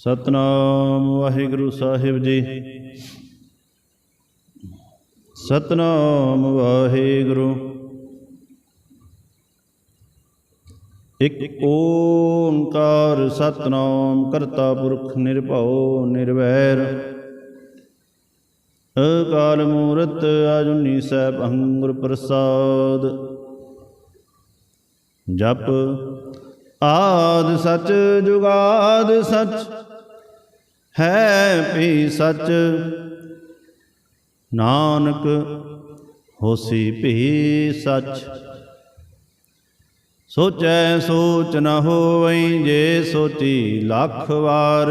ਸਤਨਾਮ ਵਾਹਿਗੁਰੂ ਸਾਹਿਬ ਜੀ। ਸਤਨਾਮ ਵਾਹਿਗੁਰੂ। ਇਕ ਓੰਕਾਰ ਸਤਨਾਮ ਕਰਤਾ ਪੁਰਖ ਨਿਰਭਉ ਨਿਰਵੈਰ। ਅਕਾਲ ਮੂਰਤ ਆਜੁਨੀ ਸੈਭੰ ਅੰਗੁਰ ਪ੍ਰਸਾਦ। ਜਪ ਆਦ ਸਚ ਜੁਗਾਦ ਸਚ ਹੈ ਭੀ ਸੱਚ। ਨਾਨਕ ਹੋਸੀ ਭੀ ਸੱਚ। ਸੋਚੈ ਸੋਚ ਨ ਹੋਵਈ ਜੇ ਸੋਚੀ ਲੱਖ ਵਾਰ।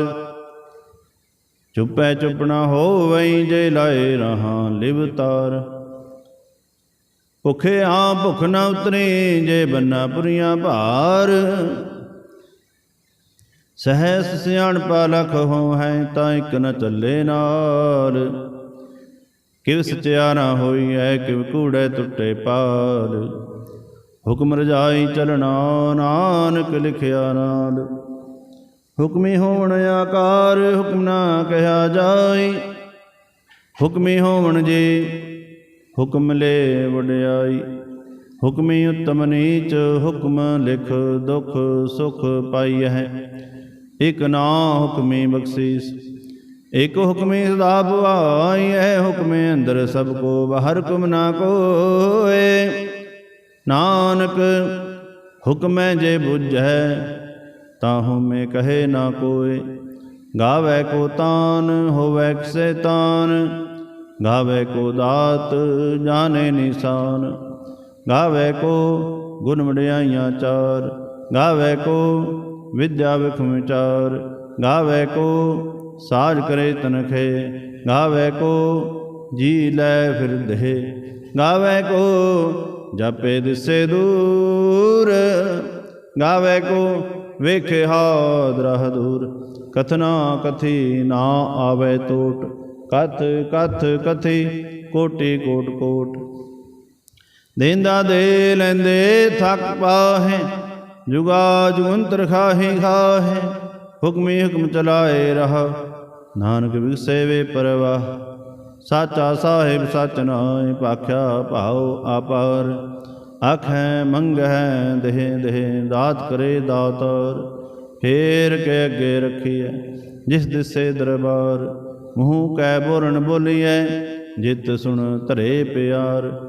ਚੁੱਪੈ ਚੁੱਪ ਨ ਹੋਵਈ ਜੇ ਲਾਏ ਰਹਾ ਲਿਵਤਾਰ ਭੁਖੇ ਆ ਭੁਖ ਨ ਉਤਰੇ ਜੇ ਬੰਨਾ ਪੁਰੀਆਂ ਭਾਰ। ਸਹਿਸ ਸਿਆਣਪਾ ਪਾਲਖ ਹੋ ਹੈ ਤਾਂ ਇਕ ਨ ਚੱਲੇ ਨਾਲ। ਕਿਵ ਸਚਿਆ ਨਾ ਹੋਈ ਹੈ ਕਿਵ ਕੂੜੈ ਟੁੱਟੇ ਪਾਲ। ਹੁਕਮ ਰਜਾਈ ਚਲਣਾ ਨਾਨਕ ਲਿਖਿਆ ਨਾਲ। ਹੁਕਮੀ ਹੋਵਣ ਆਕਾਰ, ਹੁਕਮ ਨਾ ਕਹਿਆ ਜਾਈ। ਹੁਕਮੀ ਹੋਵਣ ਜੀ, ਹੁਕਮ ਲੈ ਵਡਿਆਈ। ਹੁਕਮੀ ਉਤਮ ਨੀਚ, ਹੁਕਮ ਲਿਖ ਦੁਖ ਸੁਖ ਪਾਈ ਹੈ ਇਕ ਨਾ ਹੁਕਮੀ ਬਖਸ਼ੀਸ। ਇਕ ਹੁਕਮੀ ਸਦਾ ਭਵਾਈ ਹੈ ਹੁਕਮੇ ਅੰਦਰ ਸਭ ਕੋ ਬਾਹਰ ਕੁਮ ਨਾ ਕੋਏ। ਨਾਨਕ, ਹੁਕਮੈ ਜੇ ਬੁਝੈ, ਤਾਹੂ ਮੈਂ ਕਹੇ ਨਾ ਕੋਏ। ਗਾਵੇ ਕੋ ਤਾਨ, ਹੋਵੇ ਕਿਸੇ ਤਾਨ। ਗਾਵੇ ਕੋ ਦਾਤ, ਜਾਣੇ ਨਿਸ਼ਾਨ। ਗਾਵੇ ਕੋ ਗੁਣ ਵਡਿਆਈਆਂ ਚਾਰ। ਗਾਵੇ ਕੋ ਵਿਦਿਆ ਵਿਖਮ ਵਿਚਾਰ ਗਾਵੇ ਕੋ ਸਾਜ ਕਰੇ ਤਨਖੇ ਗਾਵੇ ਕੋ ਜੀ ਲੈ ਫਿਰ ਦੇ ਗਾਵੇ ਕੋ ਜਪੇ ਦਿਸੇ ਦੂਰ ਗਾਵੇ ਕੋ ਵੇਖੇ ਹਾਦ ਰਹ ਦੂਰ ਕਥਨਾ ਕਥੀ ਨਾ ਆਵੇ ਟੋਟ ਕਥ ਕਥ ਕਥੀ ਕੋਟੀ ਕੋਟ ਕੋਟ। ਦੇਂਦਾ ਦੇ ਲੈਂਦੇ ਥੱਕ ਪਾਹੇ ਜੁਗਾ ਜੁਗੰਤਰ ਖਾਹੀ ਖਾਹੇ, ਹੁਕਮੀ ਹੁਕਮ ਚਲਾਏ ਰਹਾ। ਨਾਨਕ ਵਿਗਸੇ ਵੇ ਪਰਵਾਹ ਸਾਚਾ ਸਾਹਿਬ ਸਚ ਨਾਇ ਭਾਖਿਆ ਭਾਉ ਆਪਾਰ। ਆਖੈ ਮੰਗੈ ਦੇਹ ਦੇਹ ਦਾਤ ਕਰੇ ਦਾਤਾਰ। ਫੇਰ ਕੇ ਅੱਗੇ ਰਖੀਐ, ਜਿਸ ਦਿਸੇ ਦਰਬਾਰ। ਮੂੰਹ ਕੈ ਬੋਰਨ ਬੋਲੀਐ, ਜਿਤ ਸੁਣ ਧਰੇ ਪਿਆਰ।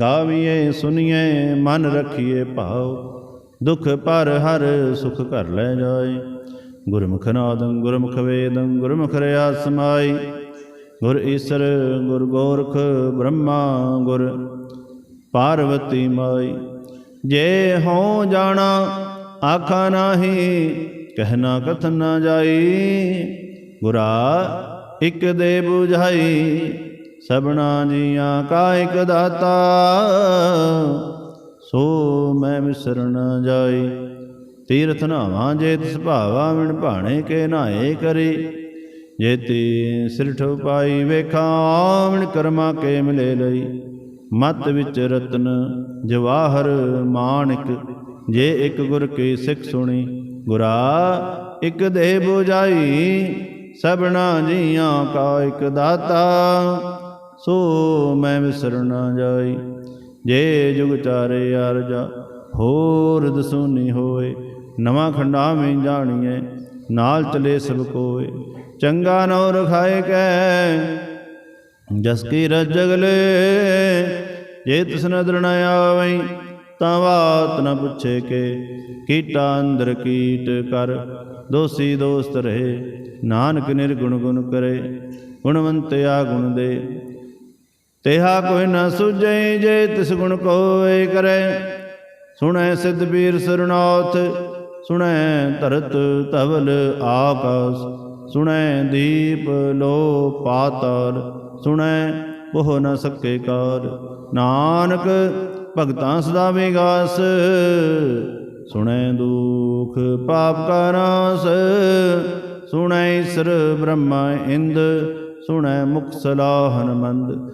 ਗਾਵੀਏ ਸੁਣੀਐ ਮਨ ਰਖੀਐ ਭਾਉ ਦੁਖ ਪਰ ਹਰ ਸੁਖ ਘਰ ਲੈ ਜਾਏ। ਗੁਰਮੁਖ ਨਾਦੰ, ਗੁਰਮੁਖ ਵੇਦੰ, ਗੁਰਮੁਖ ਰਿਆ ਸਮਾਈ ਗੁਰ ਈਸਰ, ਗੁਰ ਗੋਰਖ, ਬ੍ਰਹਮਾ, ਗੁਰ ਪਾਰਵਤੀ ਮਾਈ। ਜੇ ਹੋ ਜਾਣਾ, ਆਖਾ ਨਾਹੀ ਕਹਿਣਾ ਕਥਨ ਨਾ ਜਾਈ। ਗੁਰਾ ਇਕ ਦੇ 부ਝਾਈ ਸਭਨਾ ਜੀਆਂ ਕਾ ਇਕ ਦਾਤਾ, ਸੋ ਮੈਂ ਵਿਸਰ ਨ ਜਾਈ ਤੀਰਥ ਨਾਵਾਂ ਜੇ ਤਿਸ ਭਾਵਾ, ਵਿਣ ਭਾਣੇ ਕੇ ਨਾਏ ਕਰੀ। ਜੇਤੀ ਸਿਰਠ ਪਾਈ ਵੇਖਾਂ, ਵਿਣ ਕਰਮਾ ਕੇ ਮਿਲੇ ਲਈ। ਮਤ ਵਿੱਚ ਰਤਨ ਜਵਾਹਰ ਮਾਣਿਕ, ਜੇ ਇੱਕ ਗੁਰ ਕੀ ਸਿੱਖ ਸੁਣੀ। ਗੁਰਾ, ਇੱਕ ਦੇਹ 부ਝਾਈ ਸਭਨਾ ਜੀਆਂ ਕਾ ਇੱਕ ਦਾਤਾ। ਸੋ ਮੈਂ ਵਿਸਰ ਨਾ ਜਾਈ। ਜੇ ਜੁਗ ਚਾਰੇ ਅਰਜਾ ਹੋਰ ਦਸੂਨੀ ਹੋਏ। ਨਵਾਂ ਖੰਡਾ ਵਿੱਚ ਜਾਣੀਏ ਨਾਲ ਚਲੇ ਸਭ ਕੋਏ। ਚੰਗਾ ਨਉ ਰਖਾਏ ਕੈ, ਜਸ ਕੀ ਰਜਗਲੇ ਜੇ ਤਿਸ ਨਦਰ ਨ ਆਵਈ, ਤਾਂ ਬਾਤ ਨ ਪੁੱਛੇ ਕੇ। ਕੀਟਾ ਅੰਦਰ ਕੀਟ ਕਰ, ਦੋਸੀ ਦੋਸਤ ਰਹੇ। ਨਾਨਕ ਨਿਰਗੁਣ ਗੁਣ ਕਰੇ ਗੁਣਵੰਤਿਆ ਗੁਣ ਦੇ। ਤੇਹਾ ਕੋਈ ਨਾ ਸੁਝੈ, ਜੇ ਤਿਸ ਗੁਣ ਕੋਏ ਕਰੈ। ਸੁਣੈ ਸਿੱਧ ਪੀਰ ਸਰਨਾਥ ਸੁਣੈ ਧਰਤ ਧਵਲ ਆਕਾਸ। ਸੁਣੈ ਦੀਪ ਲੋ ਪਾਤਾਲ ਸੁਣੈ ਉਹ ਨ ਸਕੇ ਕਾਰ। ਨਾਨਕ ਭਗਤਾਂ ਸਦਾ ਵਿਗਾਸ, ਸੁਣੈ ਦੁਖ ਪਾਪ ਕਾ ਨਾਸ। ਸੁਣੈ ਈਸਰ ਬ੍ਰਹਮਾ ਇੰਦ, ਸੁਣੈ ਮੁਖ ਸਲਾਹਨ ਮੰਦ।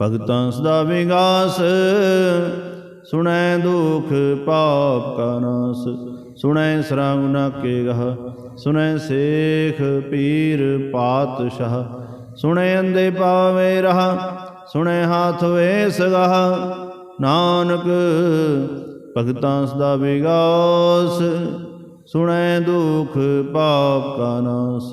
ਭਗਤਾਂ ਸਦਾ ਵਿਗਾਸ, ਸੁਣੈ ਦੁਖ ਪਾਪ ਕਾ ਨਾਸ, ਸੁਣੈ ਸਰਾਗੁਨਾ ਕੇ ਗਹ, ਸੁਣੈ ਸੇਖ ਪੀਰ ਪਾਤਸ਼ਾਹ, ਸੁਣੈ ਅੰਦੇ ਪਾਵੇ ਰਹਾ, ਸੁਣੈ ਹਾਥ ਵੇ ਸਗਹ, ਨਾਨਕ ਭਗਤਾਂ ਸਦਾ ਵਿਗਾਸ, ਸੁਣੈ ਦੁਖ ਪਾਪ ਕਾ ਨਾਸ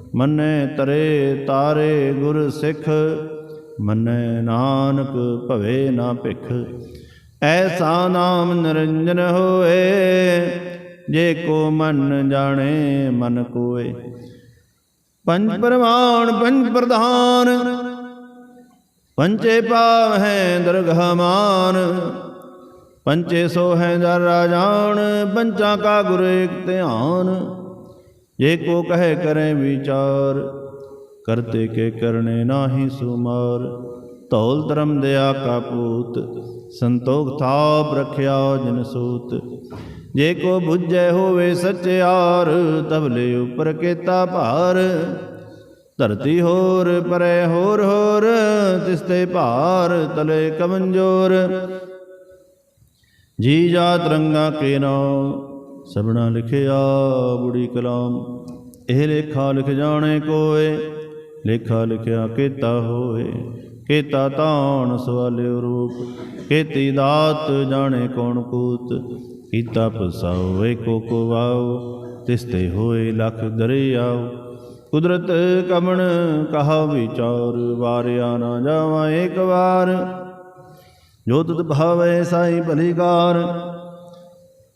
ਮੰਨੇ ਤਰੇ ਤਾਰੇ ਗੁਰ ਸਿੱਖ, ਮੰਨੈ ਨਾਨਕ ਭਵੇ ਨਾ ਭਿਖ। ਐਸਾ ਨਾਮ ਨਿਰੰਜਨ ਹੋਏ, ਜੇ ਕੋ ਮਨ ਜਾਣੇ ਮਨ ਕੋਏ। ਪੰਜ ਪਰਮਾਨ, ਪੰਜ ਪ੍ਰਧਾਨ ਪੰਚੇ ਪਾਵ ਹੈ ਦਰਗਹਮਾਨ ਪੰਚੇ ਸੋ ਹੈ ਦਰ ਰਾਜਾਨ, ਪੰਚਾਂ ਕਾ ਗੁਰ ਏਕ ਧਿਆਨ। ਜੇ ਕੋ ਕਹੇ ਕਰੇ ਵਿਚਾਰ, ਕਰਤੇ ਕੇ ਕਰਨੇ ਨਾਹੀ ਸੁਮਾਰ। ਧੌਲ ਧਰਮ ਦਿਆ ਕਾ ਪੂਤ, ਸੰਤੋਖ ਥਾਪ ਰਖਿਆ ਜਨ ਸੂਤ। ਜੇ ਕੋ ਬੁੱਝੈ ਹੋਵੇ ਸਚਿਆਰ ਤਬਲੇ ਉਪਰ ਕੇਤਾ ਭਾਰ। ਧਰਤੀ ਹੋਰ ਪਰੇ ਹੋਰ ਹੋਰ ਤਿਸਤੇ ਭਾਰ ਤਲੇ ਕਮੰਜੋਰ। ਜੀ ਜਾ ਰੰਗਾ ਕੇ ਨਾਮ ਸਭਨਾ ਲਿਖਿਆ ਬੁੜੀ ਕਲਾਮ, ਇਹ ਲੇਖਾ ਲਿਖ ਜਾਣੇ ਕੋਏ, ਲੇਖਾ ਲਿਖਿਆ ਕੀਤਾ ਹੋਏ, ਕੀਤਾ ਤਾਣ ਸਵਾਲਿਓ ਰੂਪ, ਕੀਤੀ ਦਾਤ ਜਾਣੇ ਕੌਣ ਕੂਤ ਕੀਤਾ ਪਸਾਓ ਏਕੋ ਕੋ ਵਾਓ, ਤਿਸਤੇ ਹੋਏ ਲਖ ਦਰਿਆਓ। ਕੁਦਰਤ ਕਮਣ ਕਹਾ ਵਿਚਾਰ, ਵਾਰਿਆ ਨਾ ਜਾਵਾਂ ਏਕ ਵਾਰ। ਜੋ ਤੁਧ ਭਾਵੈ ਸਾਈ ਭਲੀਕਾਰ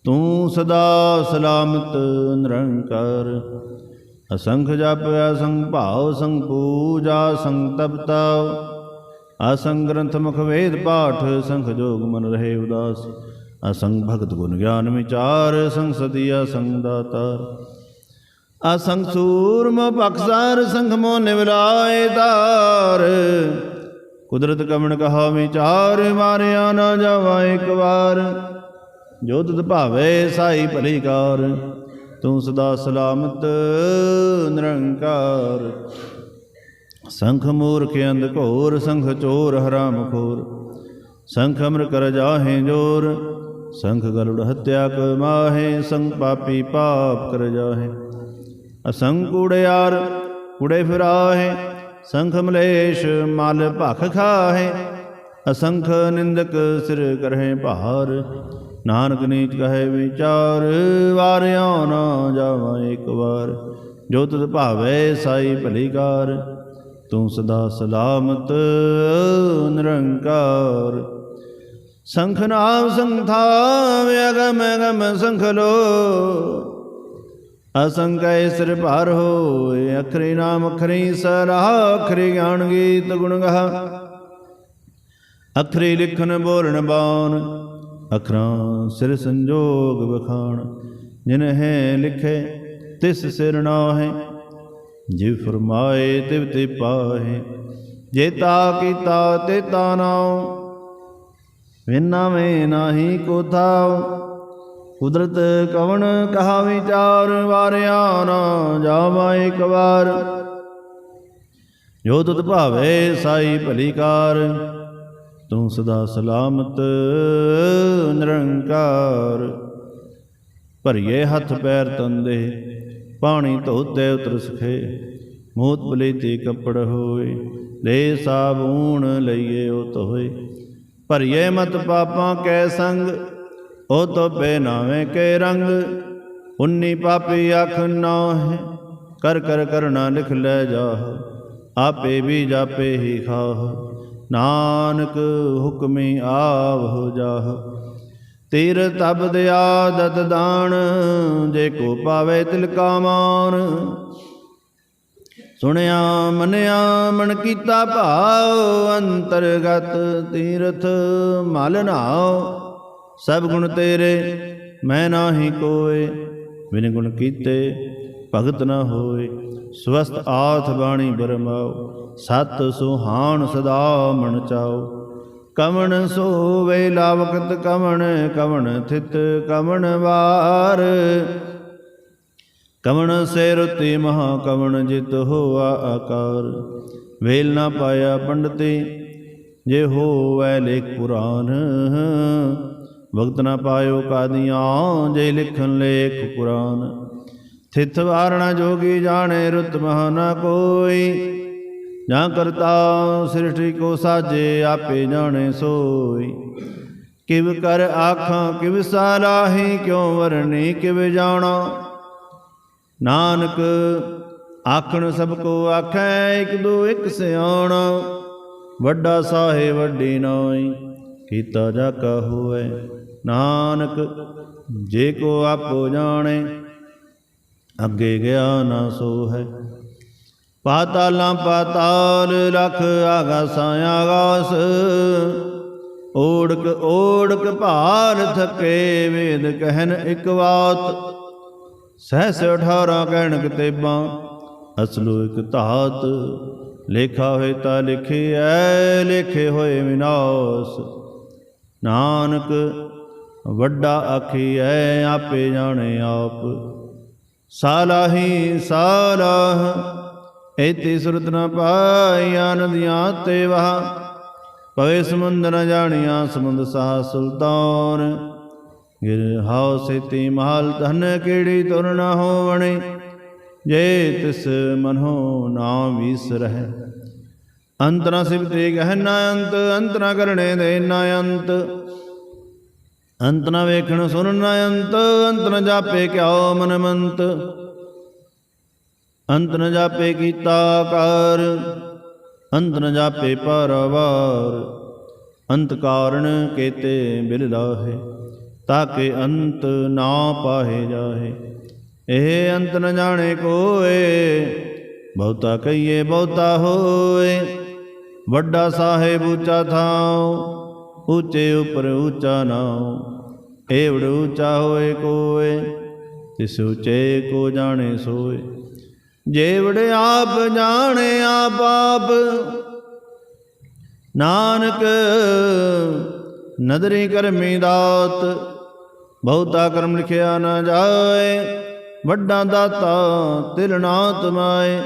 ਤੂੰ ਸਦਾ ਸਲਾਮਤ ਨਿਰੰਕਾਰ। ਅਸੰਖ ਜਪ, ਅਸੰਖ ਭਾਵ ਸੰਗ ਪੂਜਾ ਸੰਗ ਤਪਤਾ। ਅਸੰਗ ਗ੍ਰੰਥ, ਮੁਖ ਵੇਦ, ਪਾਠ ਸੰਖ ਜੋਗ ਮਨ ਰਹੇ ਉਦਾਸ। ਅਸੰਗ ਭਗਤ ਗੁਣ ਗਿਆਨ ਵਿਚਾਰ ਸੰਗ ਸਤੀ ਅਸੰਗ ਦਾਤਾਰ ਅਸੰਗ ਸੂਰਮ ਬਖਸਾਰ ਸੰਖ ਮੋ ਨਿਵਲਾਏ ਤਾਰ। ਕੁਦਰਤ ਕਮਣ ਕਹਾ ਵਿਚਾਰ, ਮਾਰਿਆ ਨਾ ਜਾਵਾ ਇੱਕ ਵਾਰ। ਜੋ ਤੁਧ ਭਾਵੇ ਸਾਈ ਭਲੀ ਕਾਰ ਤੂੰ ਸਦਾ ਸਲਾਮਤ ਨਿਰੰਕਾਰ। ਸੰਖ ਮੂਰਖ ਅੰਧ ਘੋਰ, ਸੰਖ ਚੋਰ ਹਰਾਮ ਖੋਰ ਸੰਖ ਅਮਰ ਕਰ ਜਾਹੇ ਜੋਰ, ਸੰਖ ਗਲੁੜ ਹਤਿਆ ਮਾਹੇ, ਸੰਗ ਪਾਪੀ ਪਾਪ ਕਰ ਜਾਹੇ। ਅਸੰਗ ਕੂੜਿਆਰ ਕੁੜੇ ਫਿਰਾਹੇ, ਸੰਖ ਮਲੇਸ਼ ਮਲ ਭਖ ਖਾਹੇ। ਅਸੰਖ ਨਿੰਦਕ ਸਿਰ ਕਰਹਿ ਭਾਰ ਨਾਨਕ ਨੀਚ ਕਹੇ ਵਿਚਾਰ, ਵਾਰਿਆ ਨਾ ਜਾਵਾਂ ਇੱਕ ਵਾਰ। ਜੋ ਤੁਧ ਭਾਵੇ ਸਾਈ ਭਲੀਕਾਰ ਤੂੰ ਸਦਾ ਸਲਾਮਤ, ਨਿਰੰਕਾਰ। ਸੰਖ ਨਾਮ ਸੰਥਾਵ, ਅਗਮ ਅਗਮ ਸੰਖ ਲੋ। ਅਸੰਕੈ ਸਿਰ ਭਾਰ ਹੋਏ, ਅਖਰੇ ਨਾਮ ਅਖਰੇ ਸਲਾਹ ਅਖਰੇ ਗਿਆਨ ਗੀਤ ਗੁਣ ਗਾ ਅਖਰੇ ਲਿਖਨ ਬੋਲਣ ਬਾਣ ਅਖਰਾਂ ਸਿਰ ਸੰਜੋਗ ਬਖਾਣ ਜਿਨ ਹੈ ਲਿਖੇ ਤਿਸ ਸਿਰ ਨਾਹੇ, ਜਿਵ ਫਰਮਾਏ ਤਿਵ ਤੇ ਪਾਹੇ ਜੇਤਾ ਕੀਤਾ ਤੇ ਤਾ ਨਾਉ, ਵਿਨਾ ਮੈਂ ਨਾਹੀ ਕੋ ਥਾਉ, ਕੁਦਰਤ ਕਵਣ ਕਹਾ ਵਿਚਾਰ ਵਾਰਿਆ ਨਾ ਜਾਵਾ ਇੱਕ ਵਾਰ, ਜੋ ਤੁਧ ਭਾਵੇ ਸਾਈ ਭਲੀ ਕਾਰ ਤੂੰ ਸਦਾ ਸਲਾਮਤ, ਨਿਰੰਕਾਰ। ਭਰੀਏ ਹੱਥ ਪੈਰ ਤੰਦੇ, ਪਾਣੀ ਧੋਤੇ ਉਤਰ ਸਖੇ। ਮੂਤ ਬਲੀਤੀ ਕੱਪੜ ਹੋਏ, ਲੈ ਸਾਬੂਣ ਲਈਏ ਉਹ ਧੋਏ। ਭਰੀਏ ਮਤ ਪਾਪਾਂ ਕੈ ਸੰਗ, ਉਹ ਤੋ ਬੇ ਕੇ ਰੰਗ। ਉਨੀ ਪਾਪੀ ਅੱਖ ਨਾ ਹੈ ਕਰ ਕਰ ਕਰਨਾ ਲਿਖ ਲੈ ਜਾ ਆਪੇ ਵੀ ਜਾਪੇ ਹੀ ਖਾਹ। ਨਾਨਕ ਹੁਕਮੀ ਆਵ ਹੋ ਜਾਹ। ਤੀਰ ਤਬ ਦਿਆ ਦਤ ਦਾਨ, ਜੇ ਕੋ ਪਾਵੇ ਤਿਲ ਕਾ ਮਾਨ। ਸੁਣਿਆ ਮੰਨਿਆ ਮਨ ਕੀਤਾ ਭਾਉ ਅੰਤਰਗਤ ਤੀਰਥ ਮਲ ਨਾਉ। ਸਭ ਗੁਣ ਤੇਰੇ, ਮੈਂ ਨਾਹੀ ਕੋਏ, ਬਿਨ ਗੁਣ ਕੀਤੇ ਭਗਤ ਨਾ ਹੋਏ। ਸਵਸਤ ਆਥ ਬਾਣੀ ਬਰਮਾਉ ਸਤ ਸੁਹਾਣ ਸਦਾ ਮਨ ਚਾਉ ਕਵਣ ਸੋਵੇ ਲਾਵਕਤ ਕਵਣ ਕਵਣ ਥਿਤ ਕਵਣ ਵਾਰ। ਕਵਣ ਸੇ ਰੁਤੀ ਮਹਾ ਕਵਣ ਜਿਤ ਹੋਆ ਆਕਾਰ। ਵੇਲ ਨਾ ਪਾਇਆ ਪੰਡਤੇ, ਜੇ ਹੋਵੈ ਲੇਖ ਪੁਰਾਨ। ਵਕਤ ਨਾ ਪਾਇਓ ਕਾਦੀਆਂ, ਜੇ ਲਿਖਣ ਲੇਖ ਪੁਰਾਨ ਥਿਤ ਵਾਰਣਾ ਜੋਗੀ ਜਾਣੇ ਰੁਤ ਮਹ ਨਾ ਕੋਈ। ਜਾਂ ਕਰਤਾ ਸ੍ਰਿਸ਼ਟੀ ਕੋ ਸਾਜੇ ਆਪੇ ਜਾਣੇ ਸੋਈ। ਕਿਵ ਕਰ ਆਖਾਂ, ਕਿਵ ਸਾਲਾਹੀ, ਕਿਉ ਵਰਨੀ ਕਿਵ ਜਾਣਾ। ਨਾਨਕ ਆਖਣ ਸਭ ਕੋ ਆਖੈ, ਇਕ ਦੋ ਇਕ ਸਿਆਣਾ। ਵੱਡਾ ਸਾਹੇ ਵੱਡੀ ਨਾਈ, ਕੀਤਾ ਜਾ ਕਾ ਹੋਏ ਨਾਨਕ ਜੇ ਕੋ ਆਪੋ ਜਾਣੇ ਅੱਗੇ ਗਿਆ ਨਾ ਸੋ ਹੈ ਪਾਤਾਲਾਂ ਪਾਤਾਲ ਲਖ ਆਗਾਸਾਂ ਆਗਾਸ ਓੜਕ ਓੜਕ ਭਾਰ ਥਕੇ ਵੇਦ ਕਹਿਨ ਇਕ ਬਾਤ ਸਹਸ 18 ਕਹਿਣ ਕਿਤੇਬਾਂ, ਅਸਲੋ ਇਕ ਧਾਤ। ਲੇਖਾ ਹੋਏ ਤਾਂ ਲਿਖਿਐ, ਲਿਖੇ ਹੋਏ ਵਿਨਾਸ਼। ਨਾਨਕ ਵੱਡਾ ਆਖੀਐ, ਆਪੇ ਜਾਣੇ ਆਪ। ਸਾਲਾਹੀ ਸਾਲਾਹ ਇਤੀ ਸੁਰਤ ਨ ਪਾਈ ਆਨੰਦੀਆਂ ਤੇ ਵਹਾ। ਪਵੇ ਸਮੁੰਦ ਨ ਜਾਣਿਆ, ਸਮੁੰਦ ਸਾਹ ਸੁਲਤਾਨ। ਗਿਰ ਹਾਉ ਸੇਤੀ ਮਹਾਲ, ਧਨ ਕਿਹੜੀ ਤੁਰ ਨ ਹੋਵਣੇ। ਜੇ ਤਿਸ ਮਨੋ ਨਾਮ ਵਿਸਰਹਿ ਅੰਤਰਾ ਸਿਵਤੇ ਗਹਿਨਾ ਅੰਤ ਅੰਤਰਾ ਕਰਣੇ ਦੇ ਨਾ ਅੰਤ। ਅੰਤ ਨ ਵੇਖਣ ਸੁਣ ਨ ਅੰਤ ਅੰਤ ਨ ਜਾਪੇ ਕਿਉ ਮਨ ਮੰਤ ਅੰਤ ਨ ਜਾਪੇ ਕੀਤਾ ਕਰ ਅੰਤ ਨ ਜਾਪੇ ਪਰਵਾਰ। ਅੰਤ ਕਾਰਣ ਕੇਤੇ ਬਿਲ ਲਾਹੇ, ਤਾਕੇ ਅੰਤ ਨਾ ਪਾਹੇ ਜਾਹੇ। ਇਹ ਅੰਤ ਨ ਜਾਣੇ ਕੋਏ, ਬਹੁਤਾ ਕਹੀਏ ਬਹੁਤਾ ਹੋਏ। ਵੱਡਾ ਸਾਹਿਬ ਉੱਚਾ ਥਾਉ ਉੱਚੇ ਉਪਰ ਉੱਚਾ ਨਾਉ ਏਵੜ ਉੱਚਾ ਹੋਏ ਕੋਏ, ਤਿਸ ਉੱਚੇ ਕੋ ਜਾਣੇ ਸੋਏ। ਜੇਵੜ ਆਪ ਜਾਣੇ ਆਪ ਆਪ, ਨਾਨਕ ਨਦਰੀ ਕਰਮੀ ਦਾਤ, ਬਹੁਤਾ ਕਰਮ ਲਿਖਿਆ ਨਾ ਜਾਏ, ਵੱਡਾ ਦਾਤਾ ਤਿਲ ਨਾ ਤਮਾਏ।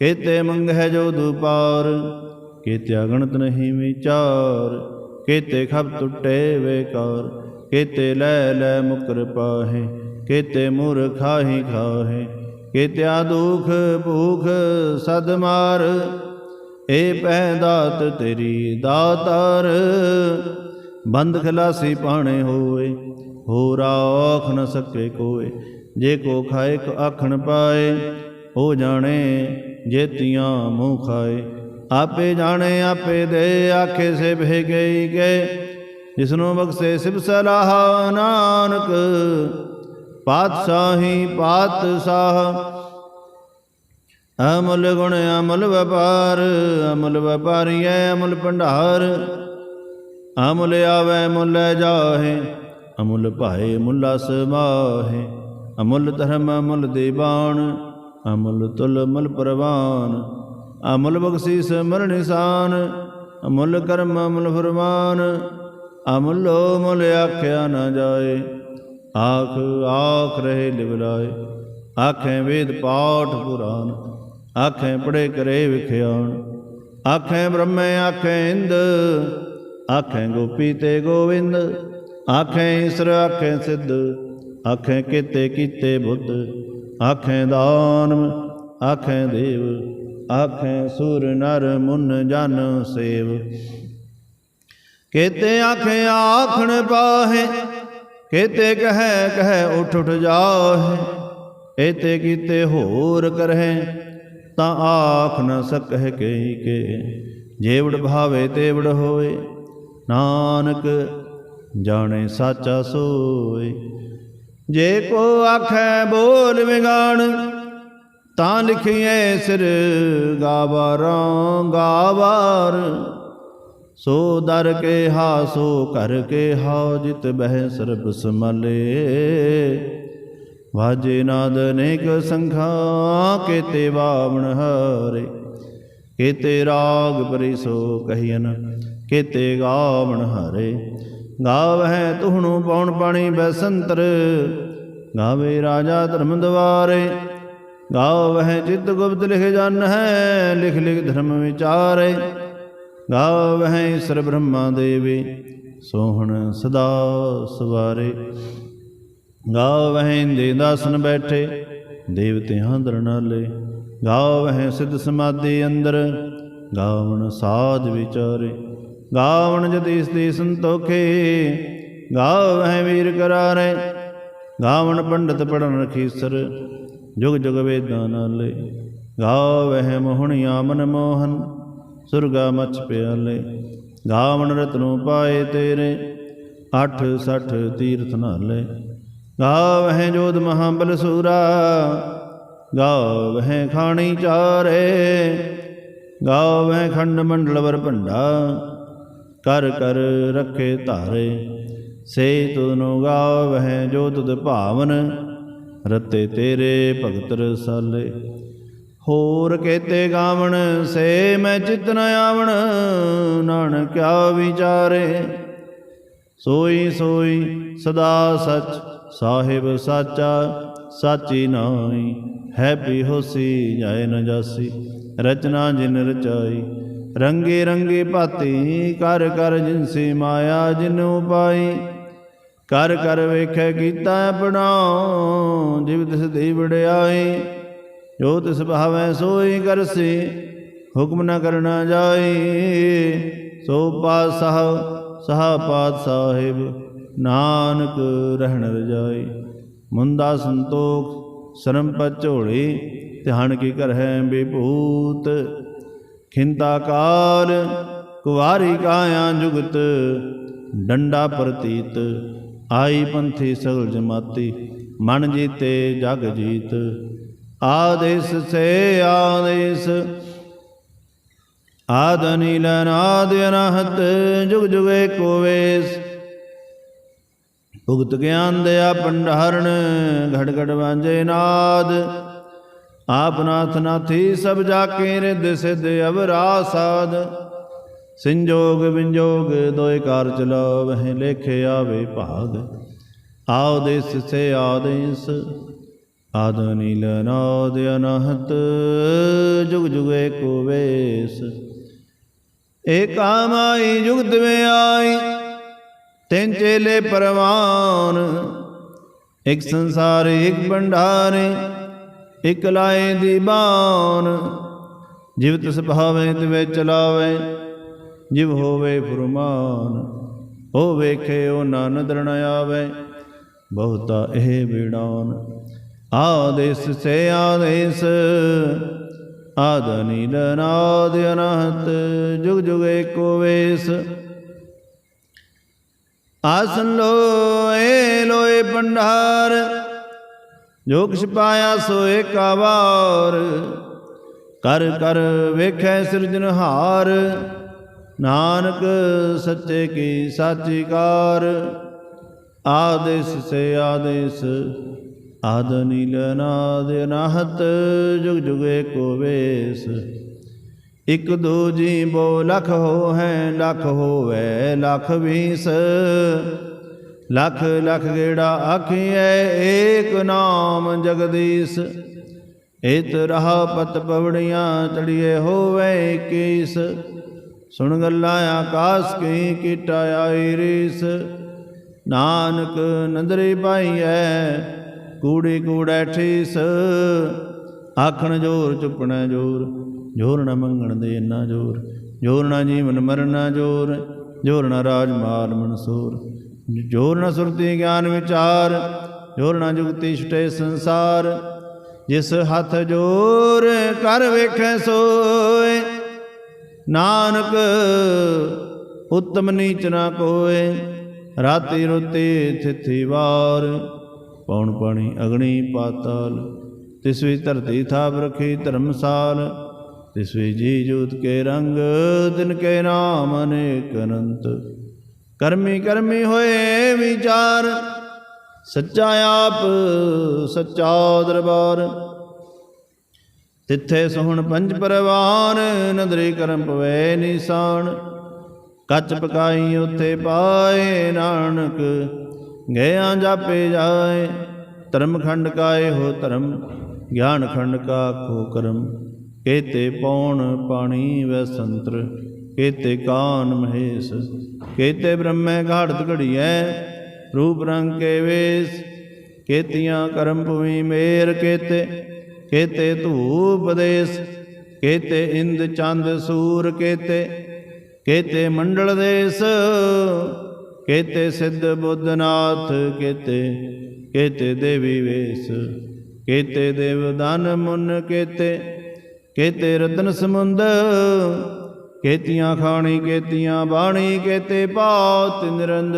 ਕੇਤੇ ਮੰਗਹਿ ਜੋ ਦੁਪਾਰ, ਕੇਤੇ ਅਗਣਤ ਨਹੀਂ ਵਿਚਾਰ। ਕੇਤੇ ਖਬ ਟੁੱਟੇ ਵੇਕਾਰ ਕੇਤੇ ਲੈ ਲੈ ਮੁਕਰ ਪਾਹੇ, ਕੇਤੇ ਮੁਰ ਖਾਹੀ ਖਾਹੇ, ਕੇਤਿਆ ਦੁਖ ਭੂਖ ਸਦ ਮਾਰ, ਏ ਪੈ ਦਾਤ ਤੇਰੀ ਦਾਤਾਰ, ਬੰਦ ਖਲਾਸੀ ਪਾਣੇ ਹੋਏ, ਹੋਰਾ ਆਖ ਨ ਸਕੇ ਕੋਏ, ਜੇ ਕੋ ਖਾਏ ਆਖਣ ਪਾਏ, ਹੋ ਜਾਣੇ ਜੇਤੀਆਂ ਮੂੰਹ ਖਾਏ। ਆਪੇ ਜਾਣੇ, ਆਪੇ ਦੇ, ਆਖੇ ਸੇ ਭੇ ਗਈ ਗਏ ਜਿਸਨੂੰ ਬਖਸ਼ੇ ਸਿਬ ਸਲਾਹ, ਨਾਨਕ ਪਾਤਸ਼ਾਹੀ ਪਾਤਸ਼ਾਹ। ਅਮਲ ਗੁਣ, ਅਮਲ ਵਪਾਰ, ਅਮਲ ਐ, ਅਮਲ ਭੰਡਾਰ। ਅਮਲ ਆਵੈ, ਮੁੱਲ ਜਾਹੇ, ਅਮੁੱਲ ਭਾਏ, ਮੁੱਲਾ ਸਮਾਹੇ ਅਮੁੱਲ ਧਰਮ, ਅਮੁੱਲ ਦੇਵਾਨ, ਅਮੁੱਲ ਤੁਲ, ਅਮੁੱਲ ਪ੍ਰਵਾਨ। ਅਮੁੱਲ ਬਖਸ਼ਿਸ ਮਰ ਨਿਸ਼ਾਨ, ਅਮੁੱਲ ਕਰਮ, ਅਮਲ ਫਰਮਾਨ, ਅਮੁੱਲੋ ਮੁੱਲ ਆਖਿਆ ਨਾ ਜਾਏ। ਆਖ ਆਖ ਰਹੇ ਲਿਵਲਾਏ ਆਖੇ ਵੇਦ ਪਾਠ ਪੁਰਾਨ, ਆਖੇ ਪੜੇ ਕਰੇ ਵਿਖਿਆਣ ਆਖੇ ਬ੍ਰਹਮੇ, ਆਖੇ ਇੰਦ, ਆਖੇ ਗੋਪੀ ਤੇ ਗੋਵਿੰਦ। ਆਖੇ ਈਸ਼ਰ, ਆਖੇ ਸਿੱਧ, ਆਖੇ ਕੀਤੇ ਕੀਤੇ ਬੁੱਧ। ਆਖੇ ਦਾਨ ਆਖੇ ਦੇਵ ਆਖੇ ਸੂਰ ਨਰ ਮੁਨ ਜਨ ਸੇਵ। ਕੇਤੇ ਆਖੇ ਆਖਣ ਪਾਹੇ, ਕੇਤੇ ਕਹੈ ਕਹੈ ਉਠ ਉਠ ਜਾਹੇ। ਏਤੇ ਕੀਤੇ ਹੋਰ ਕਰਹਿ, ਤਾਂ ਆਖ ਨ ਸਕਹਿ ਕਈ ਕੇ। ਜੇਵੜ ਭਾਵੇ ਤੇਵੜ ਹੋਏ, ਨਾਨਕ ਜਾਣੇ ਸਾਚਾ ਸੋਏ। ਜੇ ਕੋ ਆਖੈ ਬੋਲ ਵਿਗਾਣ ਤਾਂ ਲਿਖੀਏ ਸਿਰ ਗਾਵਾਰਾਂ ਗਾਵਾਰ। ਸੋ ਦਰ ਕੇ ਹਾ ਸੋ ਕਰ ਕੇ ਹਾ ਜਿਤ ਬਹਿ ਸਰਬ ਸਮਲੇ। ਵਾਜੇ ਨਾਦ ਨੇਕ ਸੰਖਾ, ਕੇਤੇ ਬਾਵਣ ਹਰੇ। ਕੇਤੇ ਰਾਗ ਪਰਿ ਸੋ ਕਹੀਨ ਕੇਤੇ ਗਾਵਣ ਹਰੇ। ਗਾਵਹਿ ਤੁਹਣੂ ਪਉਣ ਪਾਣੀ ਬੈਸੰਤਰ। ਗਾਵੇ ਰਾਜਾ ਧਰਮ ਦਵਾਰੇ। ਗਾਵਹਿ ਚਿਤ ਗੁਪਤ ਲਿਖੇ ਜਨ ਹੈ, ਲਿਖ ਲਿਖ ਧਰਮ ਵਿਚਾਰੇ। ਗਾਵਹਿ ਈਸ਼ਰ ਬ੍ਰਹਮਾ ਦੇਵੇ, ਸੋਹਣ ਸਦਾ ਸਵਾਰੇ। ਗਾਵਹਿ ਦੇ ਦਾਸਨ ਬੈਠੇ, ਦੇਵਤਿਆਂ ਦਰਨਾਲੇ ਗਾਵਹਿ ਸਿੱਧ ਸਮਾਧੀ ਅੰਦਰ, ਗਾਵਣ ਸਾਧ ਵਿਚਾਰੇ। ਗਾਵਣ ਜਤੀਸ ਦੀ ਸੰਤੋਖੇ ਗਾਵਹਿ ਵੀਰ ਕਰਾਰੇ। ਗਾਵਣ ਪੰਡਤ ਪੜਨ ਰਖੀਸਰ ਜੁਗ ਜੁਗ ਵੇਦਾਂ ਨਾਲੇ ਗਾਵਹਿ ਮੋਹਣਿਆ ਮਨ ਮੋਹਨ, ਸੁਰਗਾ ਮਚ ਪਿਆਲੇ। ਗਾਵਣ ਰਤਨੋ ਪਾਏ ਤੇਰੇ, ਅੱਠ ਸੱਠ ਤੀਰਥ ਨਾਲੇ। ਗਾਵਹਿ ਜੋਧ ਮਹਾਬਲ ਸੂਰਾ, ਗਾਵਹਿ ਖਾਣੀ ਚਾਰੇ। ਗਾਵਹਿ ਖੰਡ ਮੰਡਲ ਵਰ ਭੰਡਾ, ਕਰ ਕਰ ਰੱਖੇ ਧਾਰੇ। ਸੇ ਤੁਧਨੁ ਗਾਵਹਿ ਜੋ ਤੁਧ ਭਾਵਨ ਰਤੇ ਤੇਰੇ ਭਗਤ ਰਸਾਲੇ ਹੋਰ ਕੇਤੇ ਗਾਵਣ, ਸੇ ਮੈਂ ਚਿਤ ਨ ਆਵਣ ਨਾਨਕਿਆ ਵਿਚਾਰੇ। ਸੋਈ ਸੋਈ ਸਦਾ ਸਚ, ਸਾਹਿਬ ਸਾਚਾ, ਸਾਚੀ ਨਾਈ ਹੈ ਵੀ ਹੋਸੀ, ਜਾਏ ਨ ਜਾਸੀ। ਰਚਨਾ ਜਿਨ ਰਚਾਈ, ਰੰਗੇ ਰੰਗੇ ਭਾਤੀ, ਕਰ ਕਰ ਜਿਨਸੀ ਮਾਇਆ ਜਿਨ ਉਪਾਈ। ਕਰ ਕਰ ਵੇਖੈ ਕੀਤਾ ਆਪਣਾ ਜਿਵ ਤਿਸ ਦੀ ਵਡਿਆਈ ਜੋ ਤਿਸ ਭਾਵੈ ਸੋਈ ਕਰਸੀ, ਹੁਕਮ ਨਾ ਕਰਨਾ ਜਾਈ ਸੋ ਪਾਤਸ਼ਾਹ, ਸਹਾ ਪਾਤ ਸਾਹਿਬ ਨਾਨਕ ਰਹਿਣ ਰਜਾਈ ਮੁੰਦਾ ਸੰਤੋਖ, ਸ਼ਰਮ ਪਤ ਝੋਲੀ, ਧਿਆਨ ਕੀ ਕਰ ਹੈ ਬਿਭੂਤ ਖਿੰਤਾ ਕਾਲ, ਕੁਵਾਰੀ ਕਾਇਆ ਜੁਗਤ, ਡੰਡਾ ਪ੍ਰਤੀਤ ਆਈ ਪੰਥੀ ਸਗਲ ਜਮਾਤੀ ਮਨ ਜੀਤੇ ਜਗ ਜੀਤ। ਆਦੇਸ ਸੇ ਆਦੇਸ, ਆਦ ਨਾਦ ਅਨਹਤ, ਜੁਗ ਜੁਗੇ ਕੋ ਵੇਸ। ਭੁਗਤ ਗਿਆਨ ਦਇਆ ਭੰਡਾਰਣ ਘੜ ਘੜ ਵਾਂਝੇ ਨਾਦ। ਆਪ ਨਾਥ ਨਾਥੀ ਸਭ ਜਾ ਕੇ ਰਿਦ ਸਿਧ ਅਵਰਾ ਸਾਧ ਸੰਜੋਗ ਵਿੰਜੋਗ ਦੋਇ ਕਾਰ ਚਲਾਵਹਿ ਲੇਖੇ ਆਵੇ ਭਾਗ। ਆਦੇਸ ਸੇ ਆਦੇਸ ਆਦ ਨੀਲ ਨਾਦ ਅਨਹਤ, ਜੁਗ ਜੁਗੇ ਕੋ ਵੇਸ। ਏਕਾ ਮਾਈ ਜੁਗਤ ਮੇ ਆਈ, ਤਿੰਨ ਚੇਲੇ ਪਰਵਾਨ। ਇੱਕ ਸੰਸਾਰ, ਇੱਕ ਭੰਡਾਰੇ, ਇਕ ਲਾਏ ਦੀਬਾਨ ਜਿਵ ਤਿਸ ਭਾਵੇਂ ਤਿਵੇ ਚਲਾਵੇ ਜਿਵ ਹੋਵੇ ਫੁਰਮਾਨ ਉਹ ਵੇਖੇ ਉਹ ਨਾਨਦ ਆਵੇ, ਬਹੁਤਾ ਇਹ ਬਿੜਾਨ। ਆਦੇਸ ਸੇ ਆਦੇਸ ਆਦ ਨੀਲ ਅਨਹਤ, ਜੁਗ ਜੁਗ ਏਕੋ ਵੇਸ। ਆਸਨ ਲੋਏ ਲੋਏ ਭੰਡਾਰ, ਜੋ ਕਿਛ ਪਾਇਆ ਸੋ ਏਕਾਵਾਰ ਕਰ ਕਰ ਵੇਖੈ ਸਿਰਜਨਹਾਰ ਨਾਨਕ ਸੱਚੇ ਕੀ ਸਾਚੀ ਕਾਰ ਆਦੇਸ ਸੇ ਆਦੇਸ, ਆਦ ਨੀਲ ਨਾਦ ਅਨਾਹਤ ਜੁਗ ਜੁਗ ਏਕੋ ਵੇਸ। ਇਕ ਦੋ ਜੀ ਬੋ ਲਖ ਹੋ ਹੈ ਲਖ ਹੋਵੇ, ਲਖ ਵੀਸ। ਲਖ ਲਖ ਗੇੜਾ ਆਖੀਐ, ਏਕ ਨਾਮ ਜਗਦੀਸ਼। ਇਤ ਰਹਾ ਪਤ ਪਵੜੀਆਂ, ਚੜੀਏ ਹੋਵੇ ਕੇਸ ਸੁਣ ਗੱਲਾਂ ਆਕਾਸ ਕੀ ਕੀਟਾ ਆਈ ਰੀਸ। ਨਾਨਕ ਨੰਦਰੀ ਪਾਈਐ ਕੂੜੀ ਕੂੜੈ ਠੀਸ। ਆਖਣ ਜੋਰ, ਚੁੱਪਣਾ ਜੋਰ ਜੋਰ ਨਾ ਮੰਗਣ ਦੇ ਨਾ ਜੋਰ ਜੋਰ ਨਾ ਜੀਵਨ ਮਰਨਾ ਜੋਰ ਜੋਰ ਨਾ ਰਾਜ ਮਾਲ ਮਨਸੂਰ। ਜੋਰ ਨਾ ਸੁਰਤੀ ਗਿਆਨ ਵਿਚਾਰ, ਜੋਰ ਨਾ ਜੁਗਤੀ ਛਟੇ ਸੰਸਾਰ। ਜਿਸ ਹੱਥ ਜੋਰ ਕਰ ਵੇਖੈ ਸੋਏ ਨਾਨਕ, ਉਤਮ ਨੀਚ ਨਾ ਕੋਏ, ਰਾਤੀ ਰੁਤੀ ਥਿਥੀ ਵਾਰ। ਪੌਣ ਪਾਣੀ ਅਗਣੀ ਪਾਤਾਲ, ਤਿਸ ਵੀ ਧਰਤੀ ਥਾਪ ਰਖੀ ਧਰਮਸਾਲ। ਤਿਸ ਵੀ ਜੀ ਜੋਤ ਕੇ ਰੰਗ, ਦਿਨ ਕੇ ਨਾਮ ਅਨੇਕ ਅਨੰਤ। ਕਰਮੀ ਕਰਮੀ ਹੋਏ ਵਿਚਾਰ, ਸੱਚਾ ਆਪ, ਸੱਚਾ ਦਰਬਾਰ। ਤਿੱਥੇ ਸੋਹਣ ਪੰਜ ਪਰਵਾਨ, ਨਦਰੀ ਕਰਮ ਪਵੇ ਨਿਸ਼ਾਨ। ਕੱਚ ਪਕਾਈ ਉਥੇ ਪਾਏ ਨਾਨਕ ਗਿਆ ਜਾਪੇ ਜਾਏ। ਧਰਮ ਖੰਡ ਕਾਏ ਹੋ ਧਰਮ, ਗਿਆਨ ਖੰਡ ਕਾ ਖੋ ਕਰਮ। ਕੇਤੇ ਪੌਣ ਪਾਣੀ ਵੈ ਸੰਤਰ, ਕੇਤੇ ਕਾਨ ਮਹੇਸ਼। ਕੇਤੇ ਬ੍ਰਹਮੈ ਘਾੜਤ ਘੜੀਐ, ਰੂਪ ਰੰਗ ਕੇ ਵੇਸ। ਕੇਤੀਆਂ ਕਰਮ ਭੂਮੀ ਮੇਰ ਕੇਤੇ ਕੇਤੇ ਧੂਪ ਦੇਸ, ਕੇਤੇ ਇੰਦ ਚੰਦ ਸੂਰ ਕੇਤੇ ਕੇਤੇ ਮੰਡਲ ਦੇਸ, ਕੇਤੇ ਸਿੱਧ ਬੁੱਧਨਾਥ ਕੇਤੇ ਕੇਤੇ ਦੇਵੀ ਵੇਸ, ਕੇਤੇ ਦੇਵ ਦਾਨ ਮੁਨ ਕੇਤੇ ਕੇਤੇ ਰਤਨ ਸਮੁੰਦ ਕੇਤੀਆਂ ਖਾਣੀ, ਕੇਤੀਆਂ ਬਾਣੀ, ਕੇਤੇ ਪਾਤ ਨਿਰੰਦ,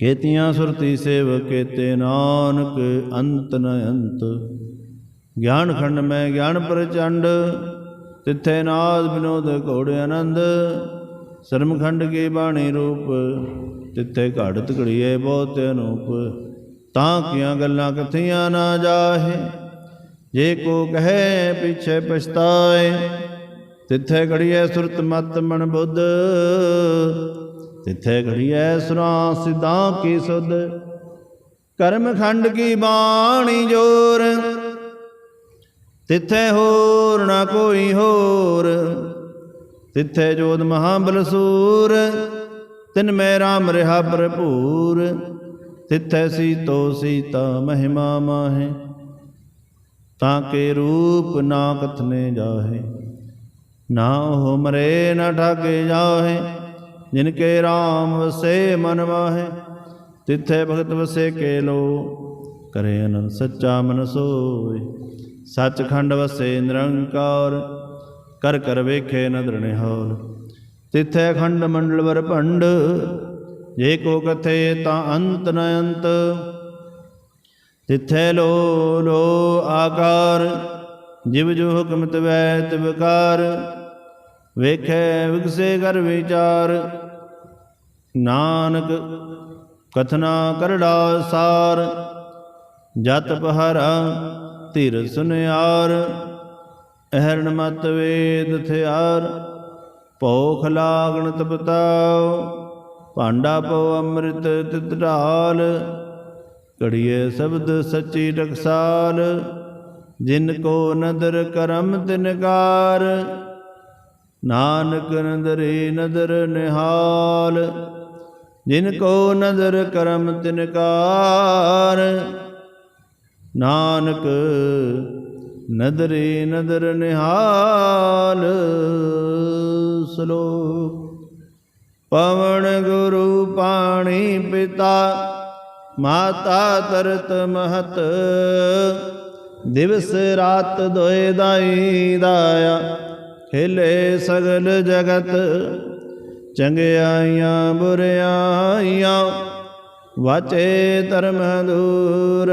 ਕੇਤੀਆਂ ਸੁਰਤੀ ਸੇਵ ਕੇਤੇ ਨਾਨਕ ਅੰਤ ਨ ਅੰਤ। ਗਿਆਨ ਖੰਡ ਮੈਂ ਗਿਆਨ ਪ੍ਰਚੰਡ, ਤਿੱਥੇ ਨਾਦ ਬਿਨੋਦ ਘੋੜ ਆਨੰਦ। ਸਰਮਖੰਡ ਕੀ ਬਾਣੀ ਰੂਪ, ਤਿੱਥੇ ਘੜਤ ਘੜੀਏ ਬਹੁਤ ਅਨੂਪ। ਤਾਂ ਕੀਆਂ ਗੱਲਾਂ ਕਥੀਆਂ ਨਾ ਜਾਹੇ, ਜੇ ਕੋ ਕਹੇ ਪਿਛੇ ਪਛਤਾਏ, ਤਿੱਥੇ ਘੜੀਏ ਸੁਰਤ ਮਤ ਮਨ ਬੁੱਧ। ਤਿੱਥੇ ਘੜੀਐ ਸੁਰਾਂ ਸਿਧਾਂ ਕੀ ਸੁਧ, ਕਰਮ ਖੰਡ ਕੀ ਬਾਣੀ ਜੋਰ। ਤਿੱਥੇ ਹੋਰ ਨਾ ਕੋਈ ਹੋਰ। ਤਿੱਥੇ ਜੋਤ ਮਹਾਬਲ ਸੂਰ, ਤਿਨ ਮੈਂ ਰਾਮ ਰਹਾ ਭਰਪੂਰ। ਤਿੱਥੇ ਸੀਤੋ ਸੀਤਾ ਮਹਿਮਾ ਮਾਹੇ, ਤਾਂ ਕੇ ਰੂਪ ਨਾ ਕਥਨੇ ਜਾਹੇ। ਨਾ ਹੋ ਮਰੇ, ਨਾ ਠਾਕੇ ਜਾਹੇ, ਜਿਨ ਕੇ RAM ਵਸੇ ਮਨ ਵਾਹੇ ਤਿੱਥੇ ਭਗਤ ਵਸੇ ਕੇ ਲੋ, ਕਰੇ ਅਨੰਦ ਸੱਚਾ ਮਨ ਸੋਏ। ਸੱਚਖੰਡ ਵਸੇ ਨਿਰੰਕਾਰ, ਕਰ ਕਰ ਵੇਖੇ ਨਦਰ ਨਿਹਾਲ। ਤਿਥੈ ਖੰਡ ਮੰਡਲ ਵਰ ਭੰਡ, ਜੇ ਕੋ ਕਥੇ ਤਾਂ ਅੰਤ ਨ ਅੰਤ। ਤਿੱਥੇ ਲੋ ਲੋ ਆਕਾਰ, ਜਿਵ ਜੋ ਹੁਕਮ ਤਵੈ ਤਿਵਕਾਰ ਵੇਖੈ ਵਿਗਸੇ ਕਰ ਵਿਚਾਰ, ਨਾਨਕ ਕਥਨਾ ਕਰੜਾ ਸਾਰ। ਜਤ ਪਹਰਾ ਧਿਰ ਸੁਨਿਆਰ, ਅਹਰਣ ਮਤ ਵੇਦ ਥਿਆਰ, ਭੋਖ ਲਾਗਣ ਤਪਤਾਉ, ਭਾਂਡਾ ਪਉ ਅੰਮ੍ਰਿਤ ਤਿਤ ਢਾਲ ਕੜੀਏ ਸ਼ਬਦ ਸੱਚੀ ਟਕਸਾਲ ਜਿਨ ਕੋ ਨਦਰ ਕਰਮ ਤਿਨਕਾਰ ਨਾਨਕ ਨਦਰੇ ਨਦਰ ਨਿਹਾਲ, ਜਿਨ ਕੋ ਨਦਰ ਕਰਮ ਤਿਨਕਾਰ ਨਾਨਕ ਨਦਰੇ ਨਦਰ ਨਿਹਾਲ ਸ਼ਲੋਕ ਪਵਨ ਗੁਰੂ ਪਾਣੀ ਪਿਤਾ, ਮਾਤਾ ਤਰਤ ਮਹਤ। ਦਿਵਸ ਰਾਤ ਦੋਇ ਦਾਈ ਦਾਇਆ ਹਿਲੇ ਸਗਲ ਜਗਤ। ਚੰਗਿਆਈਆਂ ਬੁਰਿਆਈਆਂ ਵਾਚੇ ਧਰਮ ਦੂਰ।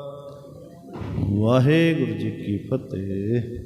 ਵਾਹਿਗੁਰੂ ਜੀ ਕੀ ਫਤਿਹ।